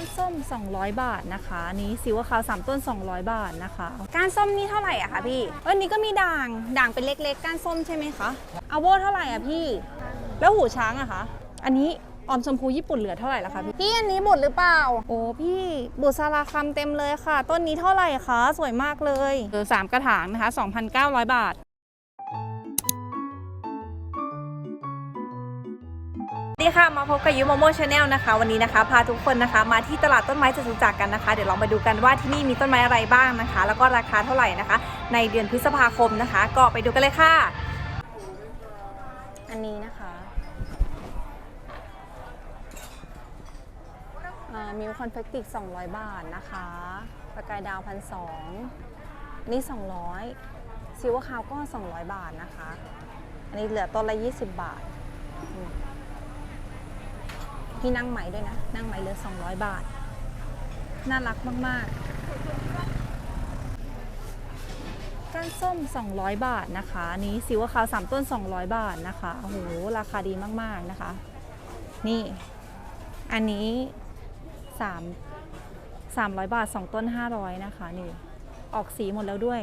านส้ม 200 บาทนะคะอันนี้สิวขาว3ต้น 200 บาทนะคะก้านส้มนี่เท่าไหร่อะคะพี่เออนี่ก็มีด่างด่างเป็นเล็กๆก้านส้มใช่ไหมคะเอาโบเท่าไหร่อะพี่ แล้วหูช้างอะคะอันนี้ออมชมพูญี่ปุ่นเหลือเท่าไหร่ละคะพี่พี่อันนี้บุตรหรือเปล่า โอ้พี่บุตรซาราคัมเต็มเลยค่ะ ต้นนี้เท่าไหร่คะ สวยมากเลยเออสามกระถางนะคะ 2,900 บาท ดีค่ะ มาพบกับยูโมโมชาแนลนะคะ วันนี้นะคะพาทุกคนนะคะ มาที่ตลาดต้นไม้จตุจักรกันนะคะ เดี๋ยวลองไปดูกันว่าที่นี่มีต้นไม้อะไรบ้างนะคะ แล้วก็ราคาเท่าไหร่นะคะ ในเดือนพฤษภาคมนะคะ ก็ไปดูกันเลยค่ะ อันนี้นะคะมิวคอนเฟกติก200 บาทนะคะประกายดาวพันสองนี่ 200ซิวคาวก็ 200 บาทนะคะ อันนี้เหลือต้นละ 20 บาท พี่นั่งไหมด้วยนะ นั่งไหมเหลือ 200 บาท น่ารักมากๆ ก้านส้ม 200 บาทนะคะอันนี้ซิวขาว3ต้น 200 บาทนะคะโอ้โหราคาดีมากๆนะคะ นี่ อันนี้3 300บาท2ต้น500นะคะนี่ออกสีหมดแล้วด้วย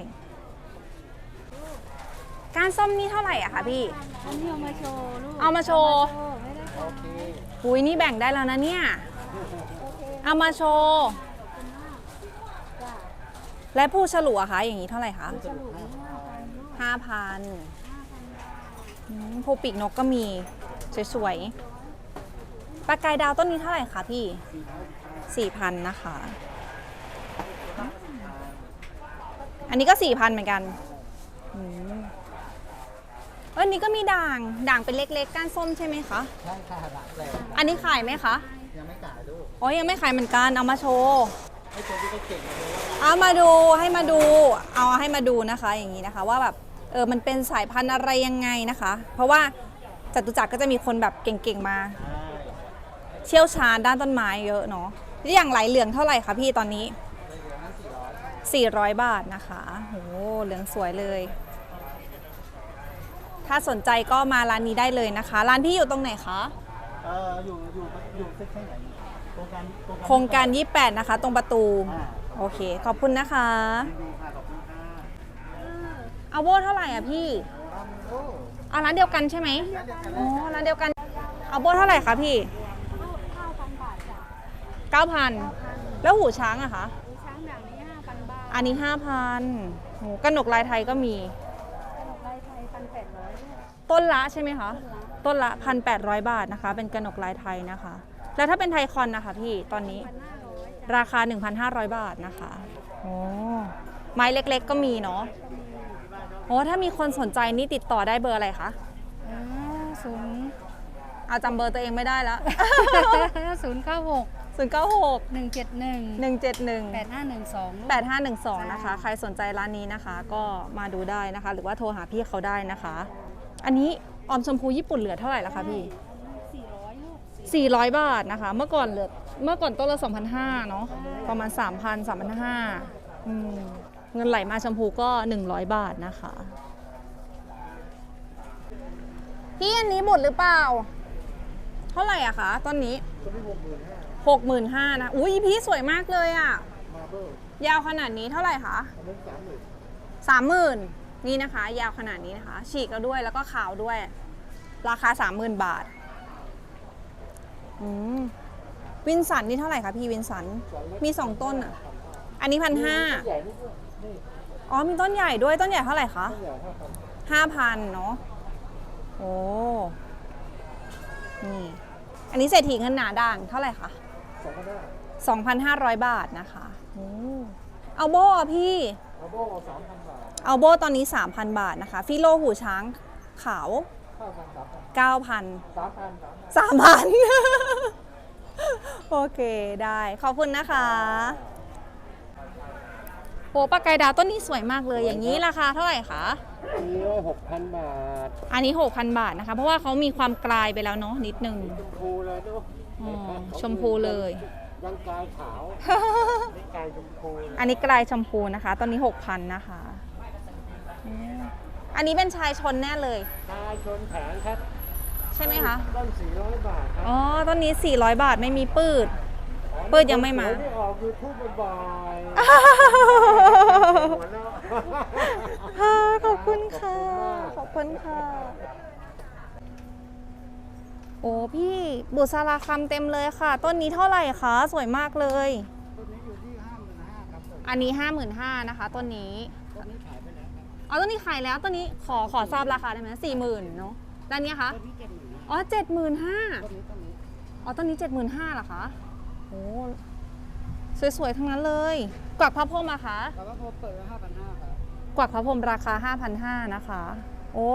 ก้านส้มนี่เท่าไหร่อะคะพี่ อันนี้เอามาโชว์ลูกเอามาโชว์ไม่ ได้ยนี่แบ่งได้แล้วนะเนี่ย เอามาโชว์ และผู้ฉลุอะคะอย่างนี้เท่าไหร่คะห้าพันลูกห้าพันภูปีกนกก็มีสวยๆ ปลากายดาวต้นนี้เท่าไหร่คะพี่สี่พันนะคะ อันนี้ก็สี่พันเหมือนกัน อืมเอออันนี้ก็มีด่าง ด่างเป็นเล็กๆ ก้านส้มใช่ไหมคะ ใช่ค่ะดักแหลกอันนี้ขายไหมคะยังไม่จ่ายลูกอ๋อยังไม่ขายเหมือนกัน เอามาโชว์ให้ตัวที่เขาเก่งเลยว่าเอามาดูให้มาดู เอาให้มาดูนะคะ อย่างนี้นะคะ ว่าแบบเออมันเป็นสายพันธุ์อะไรยังไงนะคะ เพราะว่าจตุจักรก็จะมีคนแบบเก่งๆมา เชี่ยวชาญด้านต้นไม้เยอะเนาะแล้วอย่างไหลเหลืองเท่าไหร่คะพี่ตอนนี้ 400 บาทนะคะโหเหลืองสวยเลย ถ้าสนใจก็มาร้านนี้ได้เลยนะคะ ร้านพี่อยู่ตรงไหนคะ เอออยู่อยู่อยู่เซ็กชั่นไหนโครงการโครงการ 28 นะคะ ตรงประตู อ่าโอเค ขอบคุณนะคะดีค่ะขอบคุณค่ะเอาโบเท่าไหร่อะพี่ตามโอ้เอาร้านเดียวกันใช่ไหมแล้วเดี๋ยวกันอ๋อร้านเดียวกัน เอาโบเท่าไหร่คะพี่เก้าพันบาทจ้ะ9,000 แล้วหูช้างอะคะดูช้างด่างนี้ห้าพันบาท อันนี้ 5,000โหกระหนกลายไทยก็มี ต้นละใช่ไหมคะ ต้นละ1,800บาทนะคะ เป็นกระหนกลายไทยนะคะ แล้วถ้าเป็นไทยคอนนะคะพี่ตอนนี้พันห้าร้อยจ้ะราคา 1,500 บาทนะคะโอ้ไม้เล็กๆก็มีเนาะโอ้ถ้ามีคนสนใจนี่ติดต่อได้เบอร์อะไรคะอ๋อศูนย์เอาจำเบอร์ตัวเองไม่ได้แล้วศูนย์เก้าหก096หนึ่งเจ็ดหนึ่ง171แปดห้าหนึ่งสอง8512 นะคะ ใครสนใจร้านนี้นะคะ ก็มาดูได้นะคะ หรือว่าโทรหาพี่เขาได้นะคะ อันนี้ออมชมพูญี่ปุ่นเหลือเท่าไหร่ละคะพี่สี่ร้อยลูก400 บาทนะคะ เมื่อก่อนเหลือเมื่อก่อนต้นละ2,500เนาะประมาณ 3,000 3,500อืมเงินไหลมาชมพูก็ 100 บาทนะคะ พี่อันนี้หมดหรือเปล่า เท่าไหร่อะคะต้นนี้ตัวนี้หกหมื่นห้าหกหมื่นห้านะ อุ้ยพี่สวยมากเลยอะมาเบิลยาวขนาดนี้เท่าไหร่คะอันนั้นสามหมื่นสามหมื่ นี่นะคะ ยาวขนาดนี้นะคะ ฉีกแล้วด้วยแล้วก็ขาวด้วย ราคาสามหมื่นบาทวินสันนี่เท่าไหร่คะพี่วินสัน มีสองต้นอะ อันนี้พันห้าอ๋อมีต้นใหญ่ด้วยต้นใหญ่เท่าไหร่คะห้าพันเนาะโอ้นี่อันนี้เศรษฐีเงินหนาด่างเท่าไหร่คะสองพันห้า2,500 บาทนะคะอเอาโบอ่พี่ เอาโบสามพัน อาโบตอนนี้ 3,000 บาทนะคะ ฟิโลหูช้างขาวห้าพันสามพัน9,000 สามพันสามพัน3,000 โอเคได้ ขอบคุณนะคะ โหปลากายดาวต้นนี้สวยมากเลยอย่างนี้ราคาเท่าไหร่คะนี่หกพันบาทอันนี้ 6,000 บาทนะคะ เพราะว่าเขามีความกลายไปแล้วเนาะนิดนึง ชมพูเลยดูอ๋อชมพูเลย ยังกายขาวนี่กายชมพู อันนี้กลายชมพูนะคะ ตอนนี้ 6,000 นะคะอืม อันนี้เป็นชายชนแน่เลยกายชนแผงครับใช่ไหมคะ ต้นสี่ร้อยบาทครับอ๋อต้นนี้ 400 บาทไม่มีปืดคเปิดยังไม่มาที่ออกยูทูบบ่อยๆหัวเราะค่ะขอบคุณค่ะ ขอบคุณค่ะ โอ้พี่บุษราคำเต็มเลยค่ะ ต้นนี้เท่าไหร่คะ สวยมากเลย ต้นนี้อยู่ที่ห้าหมื่นห้าครับผมอันนี้ห้าหมื่นห้านะคะ ต้นนี้ อ๋อต้นนี้ขายแล้วต้นนี้ขอขอทราบราคาได้ไหมสี่หมื่นเนาะด้านเนี้ยคะต้นนี้เจ็ดหมื่นอ๋อเจ็ดหมื่นห้าต้นนี้ต้นนี้อ๋อต้นนี้เจ็ดหมื่นห้าเหรอคะโอ้สวยๆทั้งนั้นเลย กวักพระพรหมอะคะแล้วก็ผมเปิดไว้ห้าพันห้าครับกวักพระพรหมราคา5,500นะคะ โอ้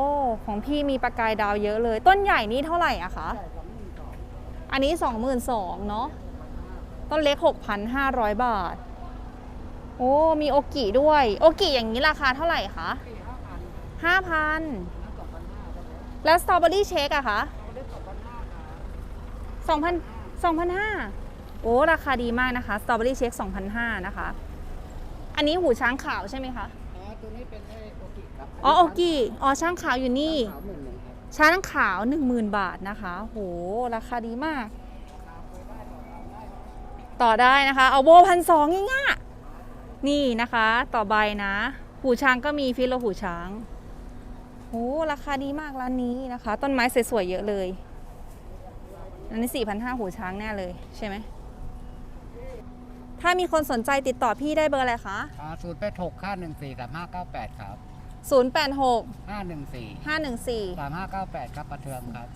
ของพี่มีประกายดาวเยอะเลย ต้นใหญ่นี่เท่าไหร่อะคะใช่สองหมื่นสองอันนี้22,000เนาะต้นเล็ก 6,500 บาท โอ้ มีโอกิด้วย โอกิอย่างนี้ราคาเท่าไหร่คะสี่ห้าพัน5,000สองพันห้าครับผมแล้วสตรอเบอรี่เชคอะคะเขาได้สองพันห้าครับ2,000 2,500โอ้ ราคาดีมากนะคะสตรอเบอรี่เชค2,500นะคะ อันนี้หูช้างขาวใช่ไหมคะอ๋อตัวนี้เป็นไอ้โอกิครับอ๋อโอกิอ๋อช้างขาวอยู่นี่ขาวหมื่นหนึ่งครับช้างขาว10,000บาทนะคะโหราคาดีมาก ต่อได้นะคะ เอาโบพันสองง่ายๆ นี่นะคะต่อใบนะ หูช้างก็มีฟิโลหูช้างโอ้ราคาดีมากร้านนี้นะคะ ต้นไม้สวยๆเยอะเลย อันนี้สี่พันห้าหูช้างแน่เลยใช่ไหม ถ้ามีคนสนใจติดต่อพี่ได้เบอร์อะไรคะอ่าศูนย์แปดหกห้าหนึ่งสี่สามห้าเก้าแปดครับ 086 ห้าหนึ่งสี่514 สามห้าเก้าแปดครับประเทืองครับ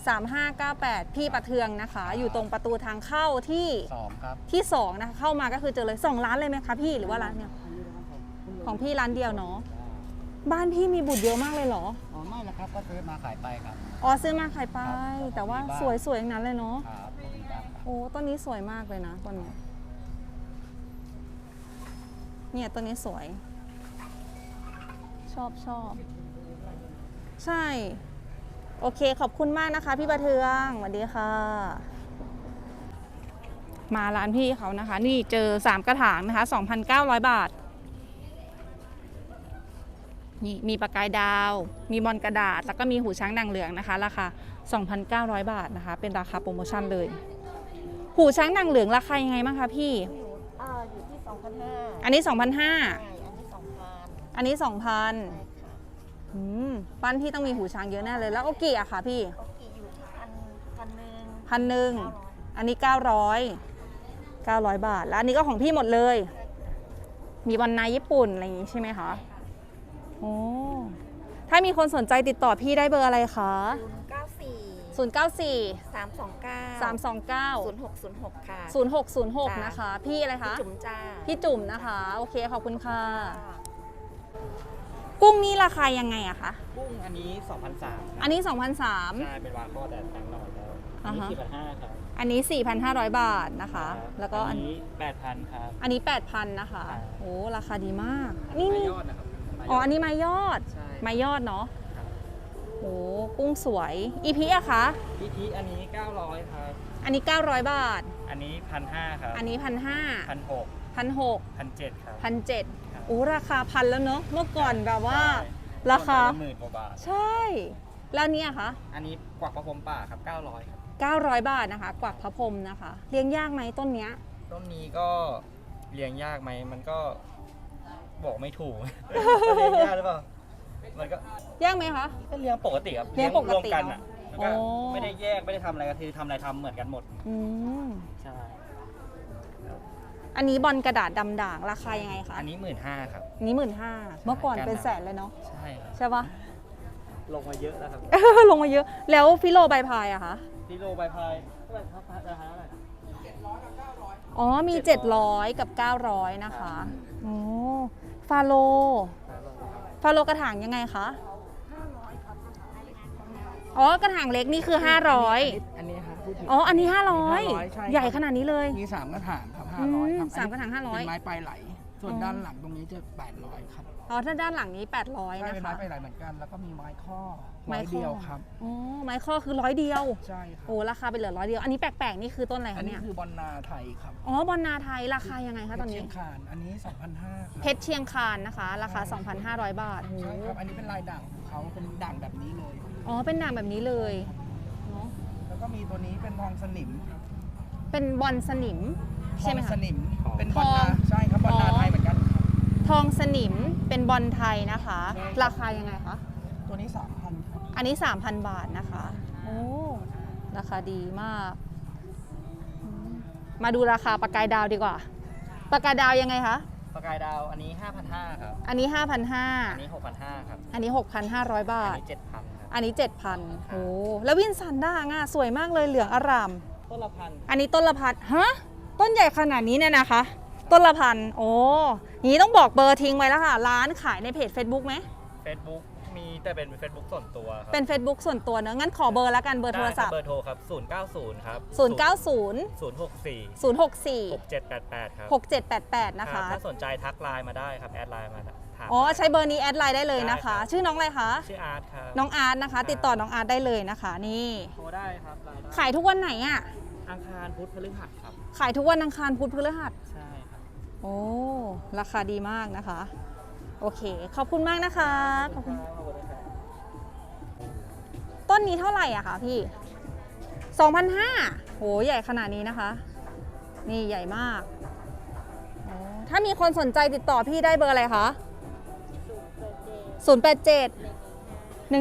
3598 พี่ประเทืองนะคะ อยู่ตรงประตูทางเข้าที่สองครับที่2นะคะเข้ามาก็คือเจอเลย 2 ร้านเลยไหมคะพี่หรือว่าร้านเนี่ยอันนี้ร้านของคุณลุของพี่ร้านเดียวเนาะบ้านพี่มีบุตรเยอะมากเลยเหรออ๋อไม่ละครับก็ซื้อมาขายไปครับ อ๋อซื้อมาขายไป ครับแต่ว่ามีบ้างสวยๆอย่างนั้นเลยเนาะครับขอบคุณครับโอ้ต้นนี้สวยมากเลยนะต้นเนี้ยเนี่ยต้นนี้สวย ชอบชอบใช่ โอเคขอบคุณมากนะคะ พี่ประเทืองสวัสดีค่ะ มาร้านพี่เขานะคะ นี่เจอ 3 กระถางนะคะ 2,900 บาท นี่มีประกายดาว มีบอลกระดาษ แล้วก็มีหูช้างนางเหลืองนะคะ ราคา 2,900 บาทนะคะ เป็นราคาโปรโมชั่นเลย หูช้างนางเหลืองราคายังไงบ้างคะพี่ อ่าอยู่ที่ 2,500อันนี้ 2,500ใช่ อันนี้2,000อันนี้2,000ใช่ค่ะอืมบ้านพี่ต้องมีหูช้างเยอะแน่เลย แล้วโอกิอะค่ะพี่ โอเคอยู่ที่พันพันหนึ่งพันหนึ่ง อันนี้900 900บาท แล้วอันนี้ก็ของพี่หมดเลย มีบอลนายญี่ปุ่นอะไรอย่างงี้ใช่ไหมคะ โอ้ถ้ามีคนสนใจติดต่อพี่ได้เบอร์อะไรคะ 094 094 329 329 0606 ค่ะ 0606 นะคะ พี่อะไรคะจุ๋มจ้า พี่จุ่มนะคะ โอเค ขอบคุณค่ะ กุ้งนี่ราคายังไงอะคะ กุ้งอันนี้2,003อันนี้ 2,003 ใช่เป็นวาโก้แต่แต่งหน่อยแล้วอันนี้อ่าฮะ4,500ครับอันนี้ 4,500 บาทนะคะครับแล้วก็อัอันนนี้8,000ครับ อันนี้ 8,000 นะคะ ครับ โอ้ ราคาดีมาก อันี่ไม้นี่ยอดนะครับไม้ยอ๋อดอันนี้ไม้ยอด ใช่ไม้ยอดเนาะครับโอ้กุ้งสวย อีพีอะคะอีทีอันนี้ 900ครับ อันนี้ 900 บาท อันนี้1,500ครับอันนี้ 1,500 1,600 1,600 1,700ครับ 1,700ครับ โอ้ราคาพันแล้วเนาะเมื่อก่อนแบบว่าใช่ราคา หมื่นกว่าบาท ใช่ แล้วเนี่ยคะอันนี้กวักประพรมป่าครับ 900ครับ 900 บาทนะคะ กวักพระพรหมนะคะ เลี้ยงยากไหมต้นเนี้ย ต้นนี้ก็เลี้ยงยากไหม มันก็บอกไม่ถูก เลี้ยงยากหรือเปล่า มันก็ยากไหมคะ ก็เลี้ยงปกติครับเลี้ยงปกติรวมกันอะเนแล้วอะก็อ๋อไม่ได้แยกไม่ได้ทำอะไรก็คือทำอะไรทำเหมือนกันหมด อืม ใช่ อันนี้บอลกระดาษดำด่างราคายังไงคะอันนี้หมื่นห้าครับอันนี้หมื่นห้าเมื่อก่อนเป็นแสนเลยเนาะใช่ครับ ใช่ปะ ลงมาเยอะแล้วครับ ลงมาเยอะ แล้วฟิโลใบพายอะคะกิโลใบพายเท่าไหร่ครับราคาเท่าไหร่อ๋อมี 700 กับ 900 นะคะโอ้ฟาโล ฟาโลกระถางยังไงคะอ๋อกระถางเล็กนี่คือ 500 อันนี้ครับพูดถึง อ๋อ อันนี้ 500 ใช่500ใหญ่ขนาดนี้เลย มีสามกระถาง ครับอืม500ครับสามกระถาง500 เป็นไม้ปลายไหล ส่วนอ๋อด้านหลังตรงนี้จะ 800 ครับอ๋อถ้าด้านหลังนี้ 800ใช่นะเป็นคะไม้ปลายไหลเหมือนกัน แล้วก็มีไม้ข้อไม้ไม้ข้อ เดียวครับ อ๋อไม้ข้อคือร้อยเดียวใช่ครับโอ้ราคาไปเหลือร้อยเดียว อันนี้แปลกๆนี่คือต้นอะไรอันคะนี้เนี่ยคือบอลนาไทยครับอ๋อบอลนาไทยราคายังไงคะตอนเพชรนี้ เชียงคานอันนี้ 2,500ครับเพชรเชียงคานนะคะ ราคา 2,500 บาทโอ้โหใช่ครับ อันนี้เป็นลายด่างของเขาเป็นด่างแบบนี้เลย อ๋อเป็นด่างแบบนี้เลยเนาะแล้วก็มีตัวนี้เป็นทองสนิมครับเป็นบอลสนิม ใช่ไหมทองสคะนิม เป็นทบอลองนาใช่ครับบอลนาอ๋อ ไทยเหมือนกันครับทองสนิมเป็นบอลไทยนะคะ ใช่ราคายังไงคะ ตัวนี้สามพันครับอันนี้ 3,000 บาทนะคะ โอ้ ราคาดีมากอืมมาดูราคาปากกายดาวดีกว่าปากกายดาวยังไงคะ ประกายดาวอันนี้ 5,500ครับ อันนี้ อัน5,500นี้6,500ครับ อันนี้ 6,500 บาอันทนี้ 7,000ครับอันนี้ 7,000โอ้แล้ววินซันด้างอะสวยมากเลยเหลืองอร่าม ต้นละพันอันนี้ต้นละพันฮะ ต้นใหญ่ขนาดนี้เนี่ยนะคะ ต้นละพันโอ้อย่างนี้ต้องบอกเบอร์ทิ้งไว้แล้วค่ะ ร้านขายในเพจ Facebook ไหม Facebook มีแต่เป็น Facebook ส่วนตัวครับเป็น Facebook ส่วนตัวเนอะงั้นขอเบอร์แล้วกันเบอร์โทรศัพท์ ได้คบเบอร์โทรครับ 090 ครับ090 064 064 6788 ครับ6788 นะคะรับถ้าสนใจทักไลน์มาได้ครับ แอดไลน์มาถาม อ๋อได้ใช้เบอร์นี้แอดไลน์ได้เลยนะคะ ได้ครับ ชื่อน้องอะไรคะ ชื่ออาร์ตครับ น้องอาร์ตนะคะ ติดต่อน้องอาร์ตได้เลยนะคะ นี่ โทรได้ครับไลน์ได้ ขายทุกวันไหนอะ อังคารพุธพฤหัสครับ ขายทุกวันอังคารพุธพฤหัส ใช่ครับ โอ้ ราคาดีมากนะคะ โอเค ขอบคุณมากนะคะ ขอบคุณ ต้นนี้เท่าไหร่อะคะพี่2,500โห ใหญ่ขนาดนี้นะคะ นี่ใหญ่มากโอ้ถ้ามีคนสนใจติดต่อพี่ได้เบอร์อะไรคะ 087 115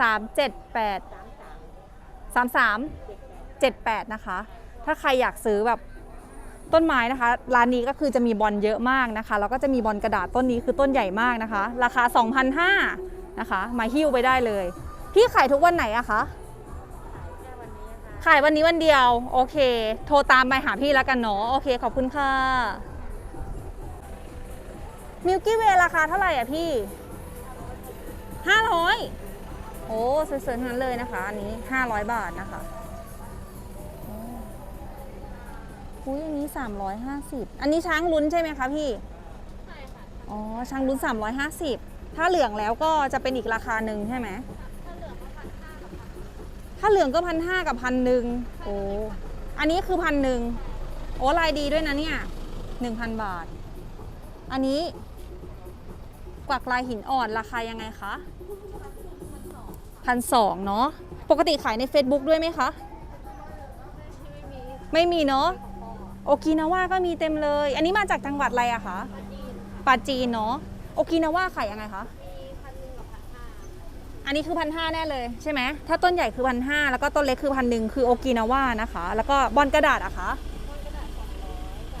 378 33 78 นะคะ ถ้าใครอยากซื้อแบบต้นไม้นะคะ ร้านนี้ก็คือจะมีบอลเยอะมากนะคะ แล้วก็จะมีบอลกระดาษต้นนี้คือต้นใหญ่มากนะคะ ราคา 2,500นะคะ มาหิ้วไปได้เลย พี่ขายทุกวันไหนอะคะ ขายวันนี้วันเดียว โอเค โทรตามไปหาพี่แล้วกันเนาะ โอเค ขอบคุณค่ะ มิลกี้เวราคาเท่าไหร่อะพี่ 500โอ้สวยๆทั้งนั้นเลยนะคะ อันนี้ 500 บาทนะคะ อุ้ยอันนี้ 350 อันนี้ช้างลุ้นใช่ไหมคะพี่ ใช่ค่ะ อ๋อ ช้างลุ้น 350 ถ้าเหลืองแล้วก็จะเป็นอีกราคาหนึ่งใช่ไหม ถ้าเหลืองก็พันห้ากับพันหนึ่งโอ้ อันนี้คือพันหนึ่งโอ้ลายดีด้วยนะเนี่ยหนึ่งพันบาท อันนี้กวักลายหินอ่อนราคายังไงคะพันสองเนาะ ปกติขายใน Facebook ด้วยไหมคะ ไม่มีเนาะ โอกินาว่าก็มีเต็มเลย อันนี้มาจากจังหวัดอะไรอะคะปาจีนเนาะโอกินาว่าขายยังไงคะอันนี้คือพันห้าแน่เลยใช่ไหมถ้าต้นใหญ่คือพันห้าแล้วก็ต้นเล็กคือพันหนึ่งคือโอกินาว่านะคะ แล้วก็บอลกระดาษอะคะ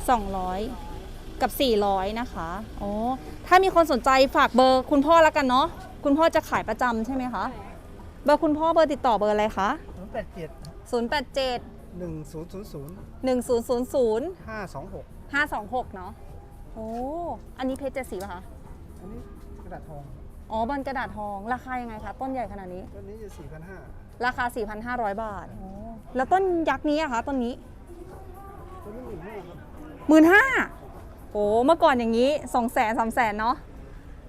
สองร้อยกับ 400 นะคะ อ๋อ ถ้ามีคนสนใจฝากเบอร์คุณพ่อแล้วกันเนาะ คุณพ่อจะขายประจำใช่ไหมคะ เบอร์คุณพ่อเบอร์ติดต่อเบอร์อะไรคะ 0 8 7 087 1 0 0 1000 0 5 2 6 526 เนาะโอ้อันนี้เพชรเจ็ดสีป่ะคะ อันนี้กระดาษทองอ๋อบอลกระดาษทอง ราคายังไงคะ ต้นใหญ่ขนาดนี้ ต้นนี้จะ4,500ราคา 4,500 บาทโอ้แล้วต้นยักษ์นี้อะคะต้นนี้ต้นนี้หมื่นห้าครับหมื่นห้าโอ้เมื่อก่อนอย่างนี้สองแสนสามแสนเนาะ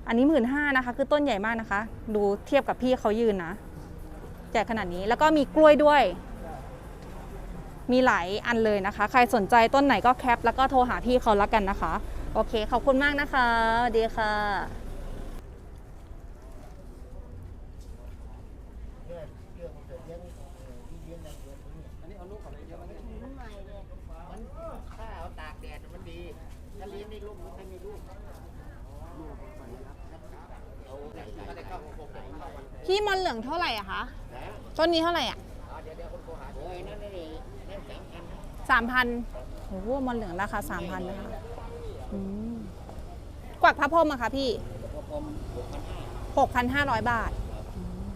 อันนี้หมื่นห้านะคะ คือต้นใหญ่มากนะคะ ดูเทียบกับพี่เขายืนนะใหญ่ขนาดนี้แล้วก็มีกล้วยด้วย มีหลายอันเลยนะคะ ใครสนใจต้นไหนก็แคป แล้วก็โทรหาพี่เขาแล้วกันนะคะ โอเค ขอบคุณมากนะคะสวัสดีค่ะมันใหม่เลยมันถ้าเอาตากแดดมันดีถ้าเลี้ยงในร่มมันไม่มีลูกลูกมันไปรับเอาไหนก็ได้เข้าของผมไหนพี่มอนเหลืองเท่าไหร่อะคะ ต้นนี้เท่าไหร่อะ เดี๋ยวเดี๋ยวคนโทรหาโอ้ยนั่นนี่นั่นสามพัน สามพันโอ้โหมอนเหลืองราคาสามพันนะคะอืมกวักพระพรหมอะคะพี่ผมหกพันห้าหกพันห้าร้อยบาทอืม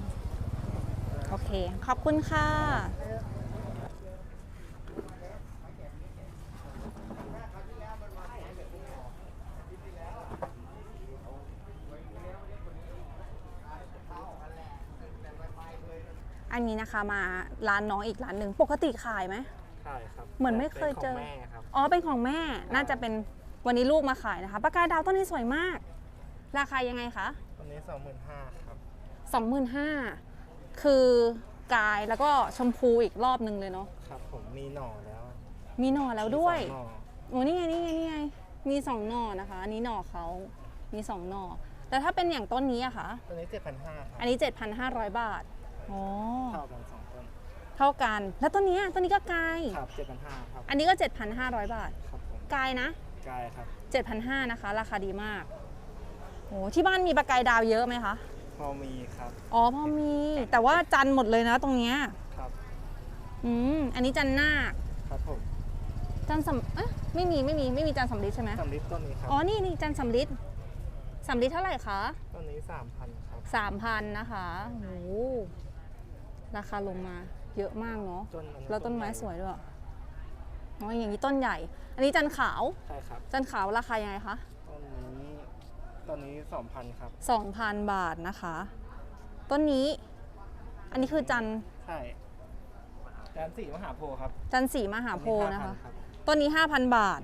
โอเค ขอบคุณค่ะ อันนี้นะคะมาร้านน้องอีกร้านหนึ่ง ปกติขายไหม ใช่ครับเหมือนไม่เคยเจอ ป็นของแม่ครับ อ๋อ เป็นของแม่ น่าจะเป็นวันนี้ลูกมาขายนะคะปากกายดาวต้นนี้สวยมาก ราคายังไงคะตัวนี้25,000ครับ25,000คือกายแล้วก็ชมพูอีกรอบหนึ่งเลยเนาะ ครับ ผมมีหน่อแล้วมีหน่อแล้วด้วย มีสองหน่อโอ้นี่ไงนี่ไงนี่ไง มีสองหน่อนะคะ อันนี้หน่อเขามีสองหน่อ แต่ถ้าเป็นอย่างต้นนี้อะคะตัวนี้7,500ครับอันนี้ 7,500 บาท อ๋อ เท่ากันสองต้น เท่ากัน แล้วตัวเนี้ยตัวนี้ก็กาย ครับเจ็ดพันห้าครับอันนี้ก็ 7,500 บาท ครับผมกายนะ กายครับ7,500นะคะ ราคาดีมากโอ้ที่บ้านมีปลากายดาวเยอะไหมคะ พอมีครับอ๋อพอมี แต่ว่าจันทร์หมดเลยนะตรงเนี้ยครับอืม อันนี้จันทร์นาคครับผมจันทร์สำเอ๊ะไม่มีไม่มีไม่มีจันทร์สำลิดใช่ไหมสำลิดต้นนี้ครับอ๋อ นี่นี่จันทร์สำลิดสำลิดเท่าไหร่คะ ต้นนี้สามพันครับสามพันนะคะโอ้โหราคาลงมา เยอะมากเนาะต้นอันนี้แล้วต้นไม้สวยด้วยอ๋ออย่างนี้ต้นใหญ่ อันนี้จันทร์ขาว ใช่ครับ จันทร์ขาวราคายังไงคะต้นนี้ต้นนี้สองพันครับ2,000บาทนะคะ ต้นนี้ อันนี้คือจันทร์ใช่แดนสี่มหาโพธิ์ครับ จันทร์สีมหาโพธิ์ต้นะคะ5,000รับต้นนี้5,000บาท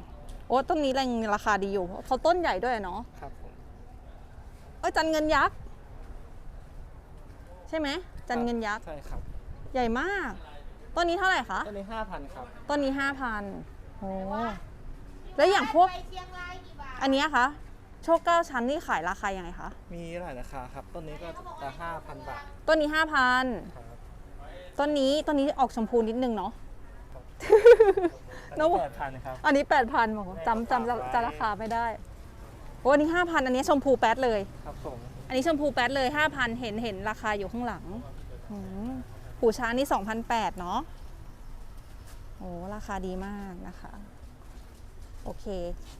โอ้ต้นนี้แรงราคาดีอยู่เพราะเขาต้นใหญ่ด้วยเนาะครับผมเอ้ยจันเงินยักษ์ใช่ไหมจันเงินยักษ์ใช่ครับ ใหญ่มาก ต้นนี้เท่าไหร่คะ ต้นนี้ห้าพันครับ ต้นนี้5,000โอ้แล้วอย่างพวกอันเนี้ยคะ โชคเก้าชั้นนี่ขายราคายังไงคะ มีหลายราคาครับ ต้นนี้ก็จะห้าพันบาทต้นนี้ครับ5,000ต้นนี้ต้นนี้ออกชมพูนิดนึงเนาะต้นนี้แปดพันครับ อันนี้8,000บอกว่าจำจำจำจำราคาไม่ได้โอ้อันนี้5,000อันนี้ชมพูแป๊ดเลย ครับผมอันนี้ชมพูแป๊ดเลย5,000เห็นเห็นราคาอยู่ข้างหลังอืม หูช้างนี่2,008เนาะโอ้ราคาดีมากนะคะ โอเค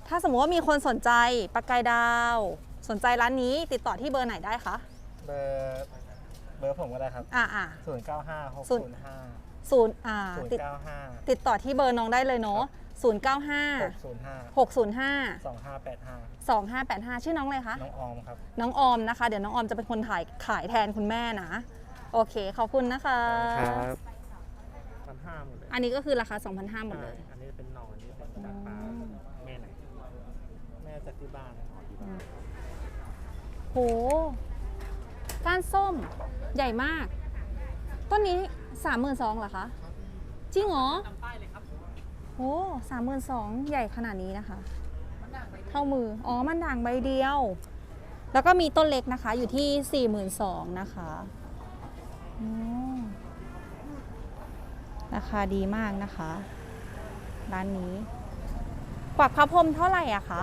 ถ้าสมมติว่ามีคนสนใจปากกายดาว สนใจร้านนี้ติดต่อที่เบอร์ไหนได้คะ เบอร์เบอร์ผมก็ได้ครับอ่าอ่า ศูนย์เก้าห้าหกศูศูนนย์ย์ห้าศูนย์อ่าศูนย์ติดเก้าห้าติดต่อที่เบอร์น้องได้เลยเนาะ095หกศูนย์ห้า605สองห้าแปดห้า2585ชื่อน้องเลยคะ น้องออมครับ น้องออมนะคะ เดี๋ยวน้องออมจะเป็นคนถ่ายขายแทนคุณแม่นะ โอเค ขอบคุณนะคะพันห้าหมดเลยอันนี้ก็คือราคา 2,500หมดเลยอันนี้เป็นหนอนนี่เป็นจากปลาแม่ไหน แม่จากที่บ้านโห ก้านส้มใหญ่มาก ต้นนี้32,000เหรอคะ จริงเหรอโห32,000ใหญ่ขนาดนี้นะคะ เท่ามือ อ๋อ มันด่างใบเดียว แล้วก็มีต้นเล็กนะคะ อยู่ที่42,000นะคะอืม ราคาดีมากนะคะ ร้านนี้ กวักพระพรหมเท่าไหร่อะคะ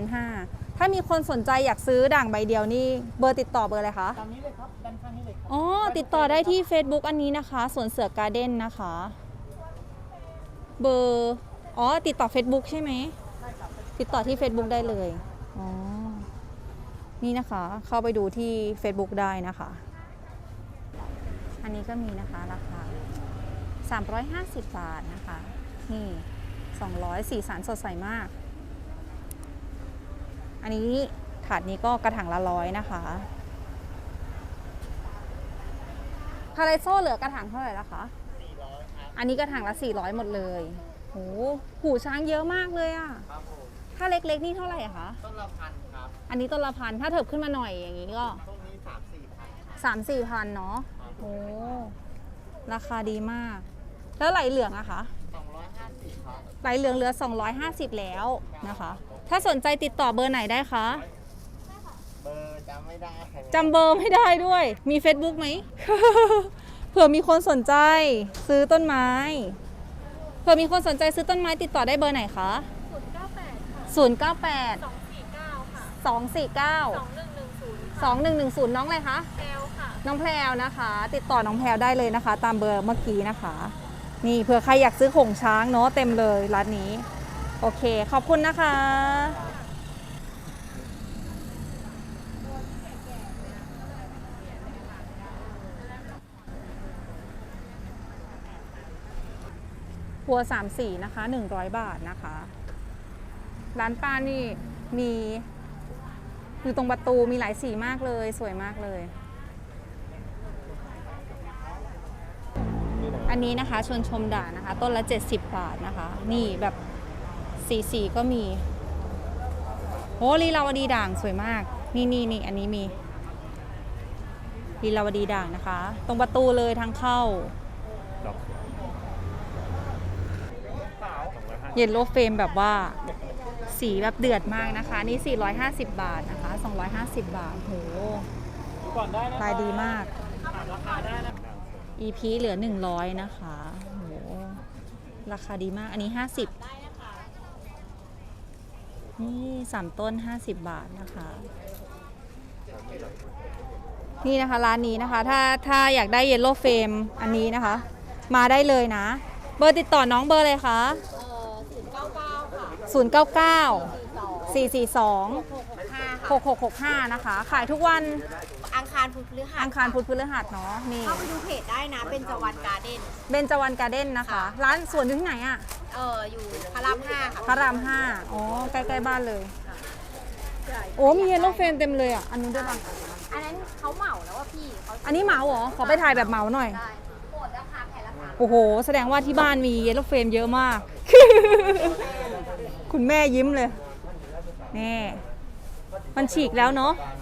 6,500ถ้ามีคนสนใจอยากซื้อด่างใบเดียวนี่ เบอร์ติดต่อเบอร์อะไรคะตามนี้เลยครับด้านข้างนี้เลยครับอ๋อ ติดต่อได้ที่ Facebook อันนี้นะคะ สวนเสือการ์เด้นนะคะ เบอร์ อ๋อ ติดต่อ Facebook ใช่ไหมติดต่อที่ Facebook ได้เลย อ๋อ นี่นะคะ เข้าไปดูที่ Facebook ได้นะคะ อันนี้ก็มีนะคะราคา 350 บาทนะคะ นี่ 200สีสันสดใสมาก อันนี้ถาดนี้ก็กระถางละร้อยนะคะพาราโซเหลือกระถางเท่าไหร่ละคะอันนี้กระถางละ 400 หมดเลย โห หูช้างเยอะมากเลยอะครับผมถ้าเล็กๆ นี่เท่าไหร่อะคะ ต้นละพันครับ อันนี้ต้นละพัน ถ้าเถิบขึ้นมาหน่อยอย่างนี้ก็ ต้นนี้สามสี่พันสามสี่พันเนาะ โอ้ราคาดีมาก แล้วไหลเหลืองอะคะสองร้อยห้าสิบครับไหลเหลืองเหลือ 250 แล้วนะคะ ถ้าสนใจติดต่อเบอร์ไหนได้คะเบอร์จำไม่ได้จำเบอร์ไม่ได้ด้วย มี Facebook ไหม เผื่อมีคนสนใจซื้อต้นไม้ เผื่อมีคนสนใจซื้อต้นไม้ติดต่อได้เบอร์ไหนคะ098 098 249 2110 น้องอะไรคะ น้องแพรวนะคะ ติดต่อน้องแพรวได้เลยนะคะ ตามเบอร์เมื่อกี้นะคะ นี่เผื่อใครอยากซื้อของช้างเนาะเต็มเลยร้านนี้ โอเค ขอบคุณนะคะ หัวสามสีนะคะ100บาทนะคะ ร้านป้านี่มีอยู่ตรงประตูมีหลายสีมากเลย สวยมากเลย อันนี้นะคะชวนชมด่างนะคะ ต้นละ 70 บาทนะคะ นี่แบบสีสีก็มีโอ้ลีลาวดีด่างสวยมาก นี่นี่นี่อันนี้มีลีลาวดีด่างนะคะ ตรงประตูเลยทางเข้าเยลโลเฟรมแบบว่าสีแบบเดือดมากนะคะ นี่ 450 บาทนะคะ 250 บาทโหลายดีมาก EP เหลือ 100 นะคะโหราคาดีมาก อันนี้ 50 นี่สามต้น 50 บาทนะคะ นี่นะคะ ร้านนี้นะคะ ถ้าถ้าอยากได้เยลโล่เฟมอันนี้นะคะ มาได้เลยนะ เบอร์ติดต่อน้องเบอร์เลยคะ099 442 6665 นะคะ ขายทุกวัน อังคารพุธพฤหัสอังคารพุธพฤหัสเนาะนี่เข้าไปดูเพจได้นะเป็นจวันการ์เด้นเบญจวรรณการ์เด้นนะคะ ร้านสวนอยู่ที่ไหนอะเอออยู่พระรามห้าค่ะพระรามห้าอ๋อใกล้ๆบ้านเลย โอ้มีเยลโล่เฟมเต็มเลยอะอันนู้นด้วยปะอันนั้นเขาเหมาแล้วว่าพี่เขาอันนี้เหมาเหรอขอไปถ่ายแบบเหมาหน่อย ได้โหดราคาแผ่นละพันโอ้โห แสดงว่าที่บ้านมีเยลโล่เฟรมเยอะมาก คุณแม่ยิ้มเลย นี่ มันฉีกแล้วเนาะอืม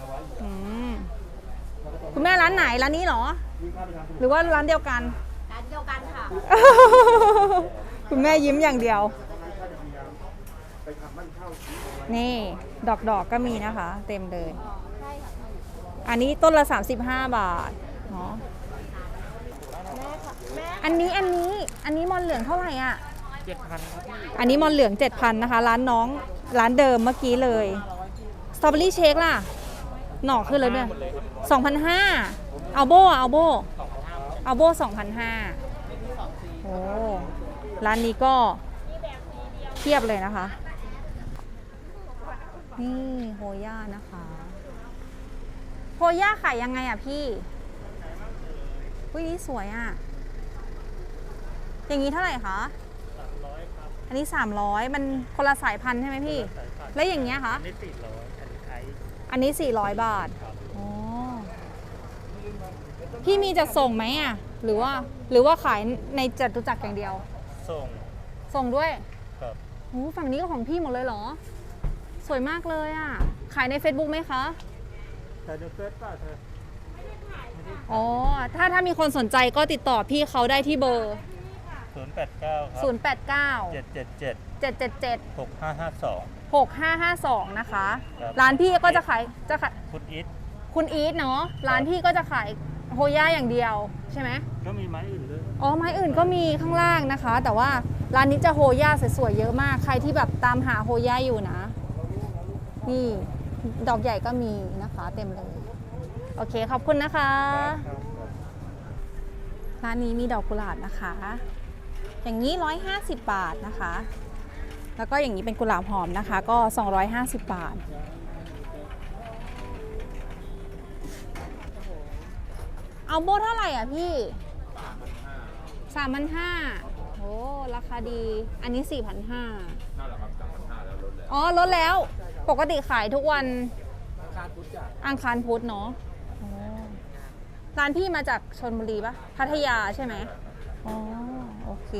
คุณแม่ร้านไหนร้านนี้เหรอ หรือว่าร้านเดียวกัน ร้านเดียวกันค่ะ คุณแม่ยิ้มอย่างเดียว นี่ดอกดอกๆก็มีนะคะ เต็มเลย อันนี้ต้นละ 35 บาทเนาะอันนี้อันนี้อันนี้มอนเหลืองเท่าไหร่อะเจ็ดพันครับพี่อันนี้มอนเหลือง 7,000นะคะ ร้านน้องร้านเดิมเมื่อกี้เลยสตรอเบอรี่เชคล่ะ หน่อขึ้นเลยเนี่ย2,500เอาโบอะเอาโบเอาโบ2,500โอ้ร้านนี้ก็เทียบเลยนะคะ นี่โฮย่านะคะโฮย่าขายยังไงอะพี่อุ้ยนี่สวยอะ อย่างนี้เท่าไหร่คะอันนี้ 300 มันคนละสายพันธุ์ใช่ไหมพี่ แล้วอย่างเงี้ยคะอันนี้สี่ร้ อยอันนี้ไอซ์อันนี้ 400 บาทอ๋อพี่มีจะส่งไหมอะ หรือว่าหรือว่าขายในจตุจักรอย่างเดียว ส่ง ส่งด้วยครับโอ้ฝั่งนี้ก็ของพี่หมดเลยเหรอ สวยมากเลยอะ ขายใน Facebook ไหมคะแต่ในเฟซป่ะเธออ๋อ ถ้าถ้ามีคนสนใจก็ติดต่อพี่เขาได้ที่เบอร์ ศูนย์แปดเก้าครับ 089เจ็ดเจ็ดเจ็ด777หกห้าห้าสอง6552 นะคะ ครับ ร้านพี่ก็จะขายจะขายคุณอิท คุณอีทเนาะร้านพี่ก็จะขายโฮย่าอย่างเดียวใช่ไหมก็มีไม้อื่นด้วย อ๋อไม้อื่นก็มีข้างล่างนะคะ แต่ว่าร้านนี้จะโฮย่าสวยๆเยอะมาก ใครที่แบบตามหาโฮย่าอยู่นะ นี่ดอกใหญ่ก็มีนะคะ เต็มเลยโอเคขอบคุณนะคะ ร้านนี้มีดอกกุหลาบนะคะ อย่างนี้ 150 บาทนะคะ แล้วก็อย่างนี้เป็นกุหลาบหอมนะคะ ก็ 250 บาท เอาโบเท่าไหร่อะพี่สามพันห้าโอ้ราคาดี อันนี้สี่พันห้าอ๋อ ลดแล้ว ปกติขายทุกวันอังคารพุธเนาะอ๋อร้านพี่มาจากชนบุรีปะพัทยาใช่ไหมอ๋อโอ เค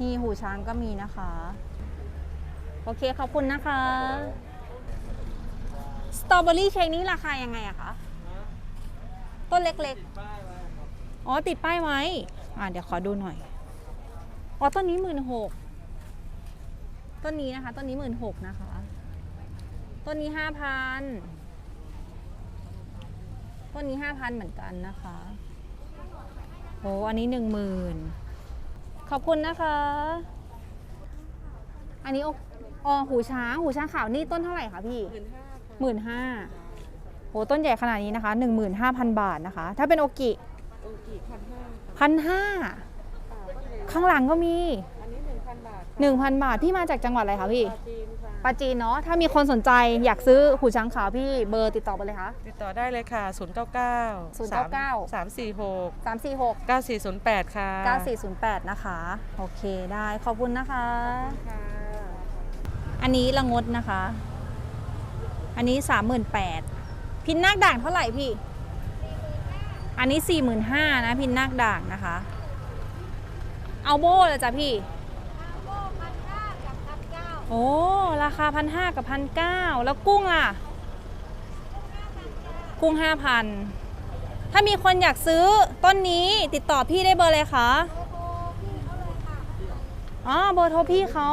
นี่หูช้างก็มีนะคะ โอเคขอบคุณนะคะสตรอเบอรี่เค้กนี้ราคายังไงอะคะต้นเล็กๆ อ๋อติดป้ายไว้ อ่าเดี๋ยวขอดูหน่อย อ๋อต้นนี้หมื่นหกต้นนี้นะคะ ต้นนี้หมื่นหกนะคะ ต้นนี้ห้าพันต้นนี้ห้าพันเหมือนกันนะคะ โอ้อันนี้หนึ่งหมื่น ขอบคุณนะคะ อันนี้โออ๋อหูช้างหูช้างขาวนี่ต้นเท่าไหร่คะพี่หมื่นห้าโอ้ต้นใหญ่ขนาดนี้นะคะ15,000บาทนะคะ ถ้าเป็นโอกิพันห้าข้างหลังก็มี อันนี้หนึ่งพันบาท1,000บาทพี่มาจากจังหวัดอะไรคะพี่จีนค่ะ ปาจีนเนาะถ้ามีคนสนใจอยากซื้อหูช้างขาวพี่เบอร์ติดต่อไปเลยคะ ติดต่อได้เลยค่ะ 0 9 9 099 3 4 6 346 9 4 0 8 ค่ะ 9408 นะคะ โอเคได้ขอบคุณนะคะ อันนี้ละงดนะคะ อันนี้ 38,000พินนาคด่างเท่าไหร่พี่ อันนี้ 45,000นะพินนาคด่างนะคะ เอาโบ้เลยจ้ะพี่ โอ้ ราคาพันห้ากับพันเก้าแล้วกุ้งล่ะ กุ้งห้าพันถ้ามีคนอยากซื้อต้นนี้ติดต่อพี่ได้เบอร์เลยคะอ๋อเบอร์โทรพี่เขา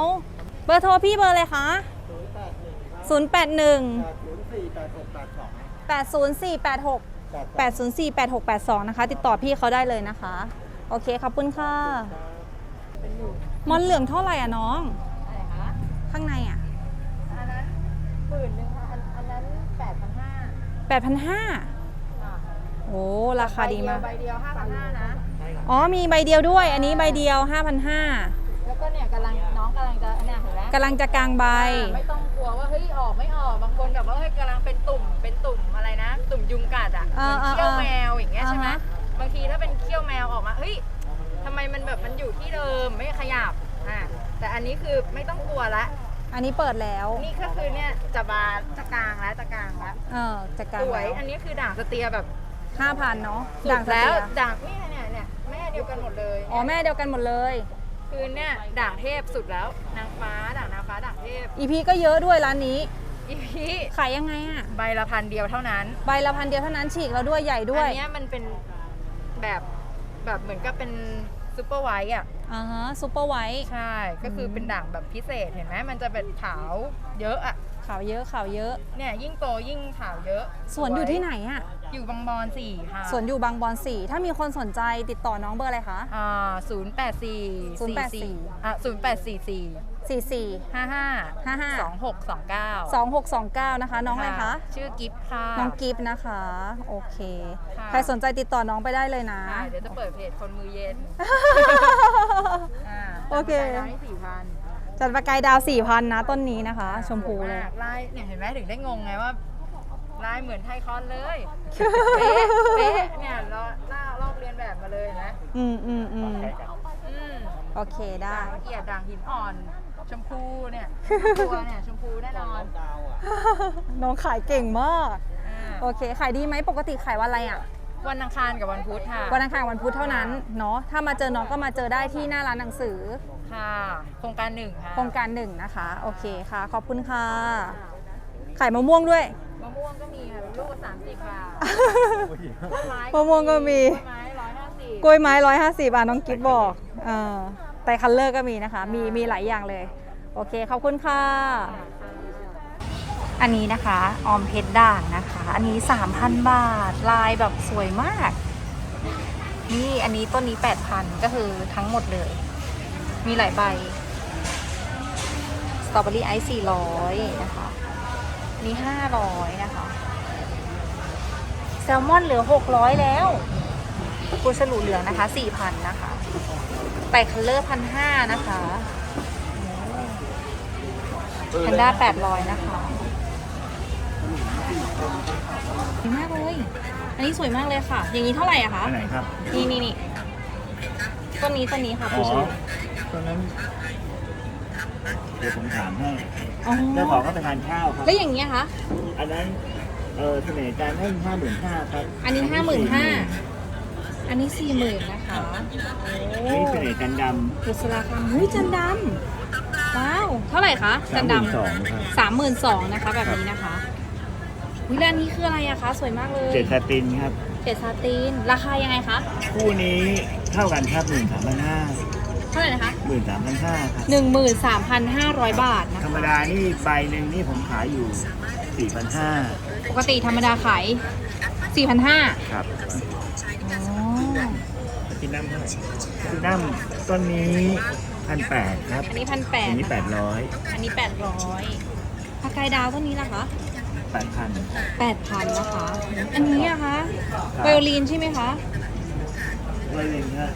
เบอร์โทรพี่เบอร์เลยคะ081ศูนย์สี่แปดหกแปดสอง804 86 804 8682 นะคะ ติดต่อพี่เขาได้เลยนะคะ โอเคขอบคุณค่ะมอนเหลืองเท่าไหร่อะน้อง ข้างในอะอันนั้นหมื่นหนึ่งค่ะอันอันนั้นแปดพันห้า8,500โอ้ราคาดีมาก ใบเดียวห้าพันห้านะ อ๋อมีใบเดียวด้วย อันนี้ใบเดียว5,500แล้วก็เนี่ยกำลังน้องกำลังจะเนี่ยเห็นไหมกำลังจะกลางใบ ไม่ต้องกลัวว่าเฮ้ยออกไม่ออกบางคนแบบว่าเฮ้ยกำลังเป็นตุ่มเป็นตุ่มอะไรนะ ตุ่มยุงกัดอะเหอ่ามือนอ่าเขี้ยวแมวอย่างเงี้ยอ่าใช่ไหมฮะบางทีถ้าเป็นเขี้ยวแมวออกมาเฮ้ยทำไมมันแบบมันอยู่ที่เดิมไม่ขยับอะแต่อันนี้คือไม่ต้องกลัวละ อันนี้เปิดแล้วนี่ก็คือเนี่ยจะบานจะกลางแล้วจะกลางแล้วเออจะกลางสวยแล้วอันนี้คือด่างสเตียแบบ5,000เนาะสุด่างดสเตียแล้วด่างเนี่ยเนี่ยเนี่ยแม่เดียวกันหมดเลยอ๋อแม่เดียวกันหมดเลย คือเนี่ยด่างเทพสุดแล้วนางฟ้าด่างนางฟ้าด่างเทพ อีพีก็เยอะด้วยร้านนี้ อีพีขายยังไงอะใบละพันเดียวเท่านั้นใบละพันเดียวเท่านั้นฉีกแล้วด้วยใหญ่ด้วยอันเนี้ยมันเป็นแบบแบบเหมือนกับเป็นซูเปอร์ไวท์อะ อ่าฮะซูเปอร์ไวท์ ใช่ ก็คือเป็นด่างแบบพิเศษเห็นไหมมันจะเป็นขาวเยอะอะ ขาวเยอะขาวเยอะ เนี่ยยิ่งโตยิ่งขาวเยอะสวนอยู่ที่ไหนอะอยู่บางบอนสี่ค่ะสวนอยู่บางบอนสี่ถ้ามีคนสนใจติดต่อน้องเบอร์อะไรคะ อ่าศูนย์แปดสี่สี่สี่084อะศูนย์แปดสี่สี่ 44ห้าห้า55สองหกสองเก้า2629 นะคะ น้องอะไรคะ ชื่อกิฟต์ค่ะ น้องกิฟต์นะคะ โอเค ค่ะ ใครสนใจติดต่อน้องไปได้เลยนะใช่เดี๋ยวจะเปิดเพจคนมือเย็นอ่าโอเคจ่ายให้สี่พันจัดประกายดาว4,000นะต้นนี้นะคะ ชมพูเลยลายเนี่ยเห็นไหมถึงได้งงไงว่าลายเหมือนไทยคอนเลยเป๊ะเป๊ะเนี่ยเราหน้าลอกเรียนแบบมาเลยนะอืมอืมอืมอืมโอเคได้ด่างละเอียดด่างหินอ่อน ชมพูเนี่ยตัวเนี่ยชมพูแน่นอนน้องขายเก่งมาก อ่าโอเค ขายดีไหมปกติขายวันอะไรอะ วันอังคารกับวันพุธค่ะวันอังคารวันพุธเท่านั้นเนาะ ถ้ามาเจอน้องก็มาเจอได้ที่หน้าร้านหนังสือ ค่ะโครงการหนึ่งค่ะโครงการหนึ่งนะคะ โอเคค่ะ ขอบคุณค่ะ ขายมะม่วงด้วย มะม่วงก็มีค่ะลูกละสามสิบค่ะกล้วยไมะม่วงก็มี กล้วยไม้ร้อยห้าสิบกล้วยไม้ร้อยห้าสิบอะน้องกิฟบอกเออ แต่คัลเลอร์ก็มีนะคะ มีมีหลายอย่างเลย โอเค ขอบคุณค่ะ อันนี้นะคะ ออมเพชรด่างนะคะ อันนี้ 3,000 บาท ลายแบบสวยมาก นี่อันนี้ต้นนี้ 8,000 ก็คือทั้งหมดเลย มีหลายใบ สตรอเบอรี่ไอซ์400 นะคะอันนี่ 500 นะคะ แซลมอนเหลือ 600 แล้วกุสลูเหลืองนะคะ 4,000 นะคะ ไตคัลเลอร์พันห้านะคะแพนด้า800นะคะสวยมากเลย อันนี้สวยมากเลยค่ะ อย่างนี้เท่าไหร่อะคะ อันไหนครับ นี่นี่นี่ต้นนี้ต้นนี้ค่ะอ๋กุอสลูตอนนั้นเดี๋ยวผมถามให้อ๋อเจ้าของก็ไปทานข้าวครับ แล้วอย่างเงี้ยคะ อันนั้น เออเสน่ห์การให้ห้าหมื่นห้าครับอันนี้ห้าหมื่นห้า อันนี้สี่หมื่นนะคะโอ้นี่เสน่ห์จันดบุษราคำเฮ้ยจันดำว้าวเท่าไหร่คะำจันดำสองครับสามหมื่นสองนะคะแบบนี้นะคะวิแล้วอันนี้คืออะไรอะคะสวยมากเลยเจ็ดสตินครับ เจ็ดซาตินราคายังไงคะคู่นี้เท่ากันครับหมื่นสามพันห้าเท่าไหร่นะคะหมื่นสามพันห้าครับ หนึ่งหมื่นสามพันห้าร้อยบาทนะธรรมคะดานี่ใบหนึ่งนี่ผมขายอยู่สี่พันห้าปกติธรรมดาขายสี่พันห้าครับอ๋อ ที่นั่มเท่าไหร่ที่นั่มต้นนี้พันแปดครับอันนี้พันแปดอันนี้แปดร้อยอันนี้แปดร้อยผักกายดาวต้นนี้ล่ะคะแปดพันแปดพันนะคะ อันนี้อะคะไวโอลินใช่ไหมคะไว้เลยครับ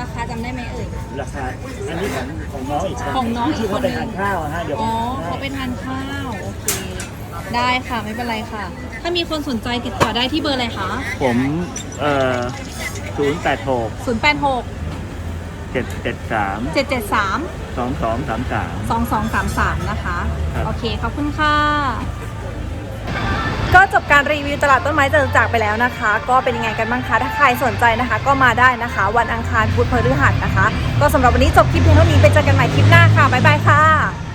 ราคาจำได้ไหมเอ่ย ราคา อันนี้ของของน้องอีกคนของน้องอีกที่คเขานไปหนึ่งทานข้าวอะฮะเดี๋ยวผอ๋อมเขาไปทานข้าว โอเค ได้ค่ะไม่เป็นไรค่ะ ถ้ามีคนสนใจติดต่อได้ที่เบอร์อะไรคะ ผม เอ่อ ศูนย์แปดหก086 เจ็ดเจ็ดสาม773 สองสองสามสาม 2233 นะคะ ครับ โอเค ขอบคุณค่ะ ก็จบการรีวิวตลาดต้นไม้จตุจักรไปแล้วนะคะ ก็เป็นยังไงกันบ้างคะถ้าใครสนใจนะคะ ก็มาได้นะคะ วันอังคารพุธพฤหัสนะคะ ก็สำหรับวันนี้จบคลิปเพียงเท่านี้ไปเจอกันใหม่คลิปหน้าค่ะบ๊ายบายค่ะ